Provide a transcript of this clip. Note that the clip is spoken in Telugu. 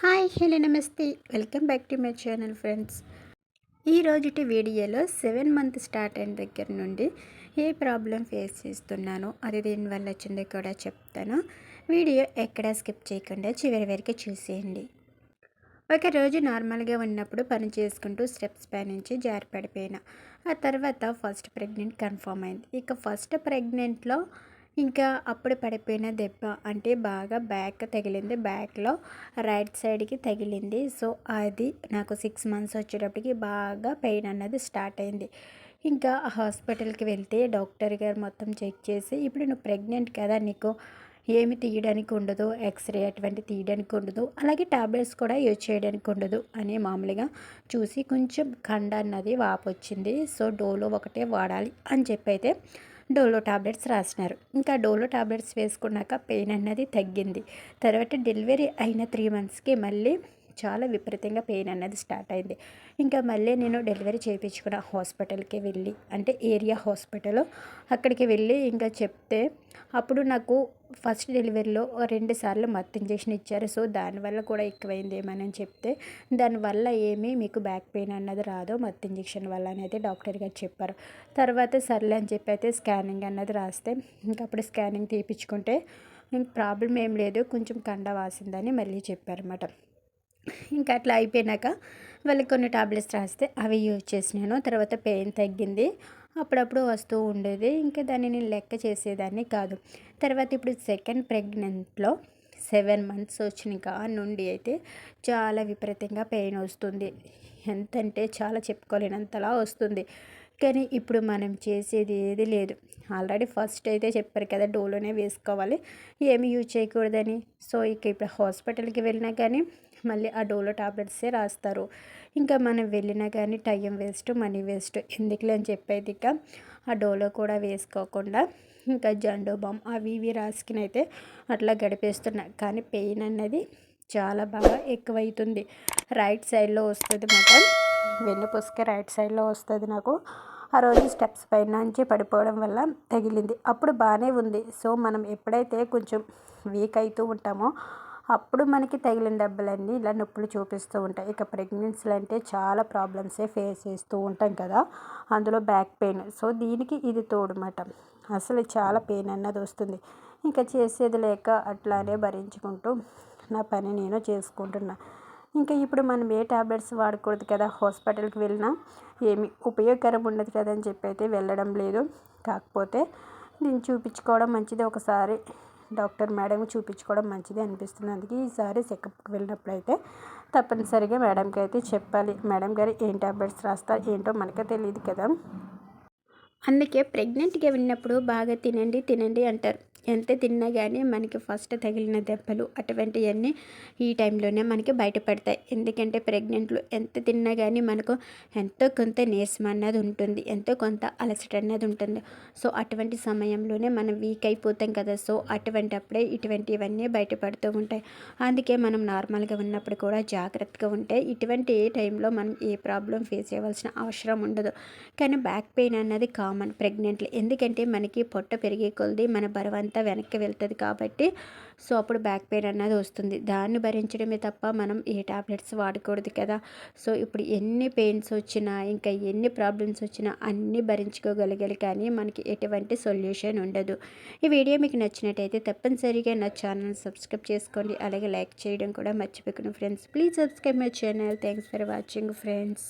హాయ్ హలో నమస్తే. Welcome back to my channel friends. ఈ రోజుటి వీడియోలో సెవెన్ మంత్ స్టార్ట్ అయిన దగ్గర నుండి ఏ ప్రాబ్లం ఫేస్ చేస్తున్నానో అది దీనివల్ల వచ్చిందో కూడా చెప్తాను. వీడియో ఎక్కడా స్కిప్ చేయకుండా చివరి వరకు చూసేయండి. ఒక రోజు నార్మల్గా ఉన్నప్పుడు పని చేసుకుంటూ స్టెప్స్ పై నుంచి జారిపడిపోయినా ఆ తర్వాత ఫస్ట్ ప్రెగ్నెంట్ కన్ఫర్మ్ అయింది. ఇక ఫస్ట్ ప్రెగ్నెంట్లో ఇంకా అప్పుడు పడిపోయిన దెబ్బ అంటే బాగా బ్యాక్ తగిలింది బ్యాక్లో రైట్ సైడ్కి తగిలింది. సో అది నాకు సిక్స్ మంత్స్ వచ్చేటప్పటికి బాగా పెయిన్ అన్నది స్టార్ట్ అయింది. ఇంకా హాస్పిటల్కి వెళ్తే డాక్టర్ గారు మొత్తం చెక్ చేసి ఇప్పుడు నువ్వు ప్రెగ్నెంట్ కదా నీకు ఏమి తీయడానికి ఉండదు ఎక్స్రే అటువంటి తీయడానికి ఉండదు అలాగే టాబ్లెట్స్ కూడా యూజ్ చేయడానికి ఉండదు అని మామూలుగా చూసి కొంచెం కండ అన్నది వాపు వచ్చింది. సో డోలో ఒకటే వాడాలి అని చెప్పి అయితే డోలో టాబ్లెట్స్ రాసినారు. ఇంకా డోలో టాబ్లెట్స్ వేసుకున్నాక పెయిన్ అన్నది తగ్గింది. తర్వాత డెలివరీ అయిన త్రీ మంత్స్కి మళ్ళీ చాలా విపరీతంగా పెయిన్ అన్నది స్టార్ట్ అయింది. ఇంకా మళ్ళీ నేను డెలివరీ చేయించుకున్న హాస్పిటల్కి వెళ్ళి అంటే ఏరియా హాస్పిటల్ అక్కడికి వెళ్ళి ఇంకా చెప్తే అప్పుడు నాకు ఫస్ట్ డెలివరీలో రెండు సార్లు మత్తు ఇంజెక్షన్ ఇచ్చారు. సో దానివల్ల కూడా ఎక్కువైంది ఏమని చెప్తే దానివల్ల ఏమీ మీకు బ్యాక్ పెయిన్ అన్నది రాదు మత్తు ఇంజెక్షన్ వల్ల అనేది డాక్టర్ గారు చెప్పారు. తర్వాత సర్లే అని చెప్పి అయితే స్కానింగ్ అన్నది రాస్తే ఇంకా అప్పుడు స్కానింగ్ తీపించుకుంటే ప్రాబ్లం ఏం లేదు కొంచెం కండ వాసిందని మళ్ళీ చెప్పారన్నమాట. ఇంకా అట్లా అయిపోయినాక వాళ్ళకి కొన్ని టాబ్లెట్స్ రాస్తే అవి యూజ్ చేసినాను తర్వాత పెయిన్ తగ్గింది అప్పుడప్పుడు వస్తూ ఉండేది. ఇంకా దాన్ని నేను లెక్క చేసేదాన్ని కాదు. తర్వాత ఇప్పుడు సెకండ్ ప్రెగ్నెంట్లో సెవెన్ మంత్స్ వచ్చినాక నుండి అయితే చాలా విపరీతంగా పెయిన్ వస్తుంది. ఎంతంటే చాలా చెప్పుకోలేనంతలా వస్తుంది. కానీ ఇప్పుడు మనం చేసేది ఏది లేదు. ఆల్రెడీ ఫస్ట్ అయితే చెప్పారు కదా డోలోనే వేసుకోవాలి. ఏమి యూజ్ చేయకూడదని. సో ఇక ఇప్పుడు హాస్పిటల్కి వెళ్ళినా కానీ మళ్ళీ ఆ డోలో టాబ్లెట్సే రాస్తారు. ఇంకా మనం వెళ్ళినా కానీ టైం వేస్ట్ మనీ వేస్ట్. ఎందుకులే అని చెప్పేది ఇక ఆ డోలో కూడా వేసుకోకుండా ఇంకా జండో బామ్ అవి ఇవి రాసుకుని అయితే అట్లా గడిపేస్తున్నా. కానీ పెయిన్ అన్నది చాలా బాగా ఎక్కువైతుంది. రైట్ సైడ్లో వస్తుంది మాట వెన్నుపూసకి రైట్ సైడ్లో వస్తుంది నాకు. ఆ రోజు స్టెప్స్ పైన నుంచి పడిపోవడం వల్ల తగిలింది. అప్పుడు బాగానే ఉంది. సో మనం ఎప్పుడైతే కొంచెం వీక్ అవుతూ ఉంటామో అప్పుడు మనకి తగిలిన దెబ్బలన్నీ ఇలా నొప్పులు చూపిస్తూ ఉంటాయి. ఇక ప్రెగ్నెన్సీలు అంటే చాలా ప్రాబ్లమ్సే ఫేస్ చేస్తూ ఉంటాం కదా అందులో బ్యాక్ పెయిన్. సో దీనికి ఇది తోడుమాట. అసలు చాలా పెయిన్ అన్నది వస్తుంది. ఇంకా చేసేది లేక అట్లానే భరించుకుంటూ నా పని నేను చేసుకుంటున్నా. ఇంకా ఇప్పుడు మనం ఏ ట్యాబ్లెట్స్ వాడకూడదు కదా హాస్పిటల్కి వెళ్ళినా ఏమి ఉపయోగకరం ఉండదు కదా అని చెప్పి అయితే వెళ్ళడం లేదు. కాకపోతే నేను చూపించుకోవడం మంచిది. ఒకసారి డాక్టర్ మేడం చూపించుకోవడం మంచిది అనిపిస్తుంది. అందుకే ఈసారి చెకప్కి వెళ్ళినప్పుడు అయితే తప్పనిసరిగా మేడంకి అయితే చెప్పాలి. మేడం గారు ఏం ట్యాబ్లెట్స్ రాస్తారు ఏంటో మనకే తెలియదు కదా. అందుకే ప్రెగ్నెంట్గా విన్నప్పుడు బాగా తినండి తినండి అంటారు. ఎంత తిన్నా కానీ మనకి ఫస్ట్ తగిలిన దెబ్బలు అటువంటివన్నీ ఈ టైంలోనే మనకి బయటపడతాయి. ఎందుకంటే ప్రెగ్నెంట్లు ఎంత తిన్నా కానీ మనకు ఎంతో కొంత నీరసం అన్నది ఉంటుంది. ఎంతో కొంత అలసట అన్నది ఉంటుంది. సో అటువంటి సమయంలోనే మనం వీక్ అయిపోతాం కదా. సో అటువంటప్పుడే ఇటువంటివన్నీ బయటపడుతూ ఉంటాయి. అందుకే మనం నార్మల్గా ఉన్నప్పుడు కూడా జాగ్రత్తగా ఉంటే ఇటువంటి ఏ టైంలో మనం ఏ ప్రాబ్లం ఫేస్ చేయవలసిన అవసరం ఉండదు. కానీ బ్యాక్ పెయిన్ అన్నది కామన్ ప్రెగ్నెంట్లు. ఎందుకంటే మనకి పొట్ట పెరిగే కొలది మన బరువంతా అంతా వెనక్కి వెళ్తుంది కాబట్టి సో అప్పుడు బ్యాక్ పెయిన్ అన్నది వస్తుంది. దాన్ని భరించడమే తప్ప మనం ఏ టాబ్లెట్స్ వాడకూడదు కదా. సో ఇప్పుడు ఎన్ని పెయిన్స్ వచ్చినా ఇంకా ఎన్ని ప్రాబ్లమ్స్ వచ్చినా అన్నీ భరించుకోగలగాలి కానీ మనకి ఎటువంటి సొల్యూషన్ ఉండదు. ఈ వీడియో మీకు నచ్చినట్టయితే తప్పనిసరిగా నా ఛానల్ సబ్స్క్రైబ్ చేసుకోండి. అలాగే లైక్ చేయడం కూడా మర్చిపోకండి friends. Please subscribe my channel. Thanks for watching friends.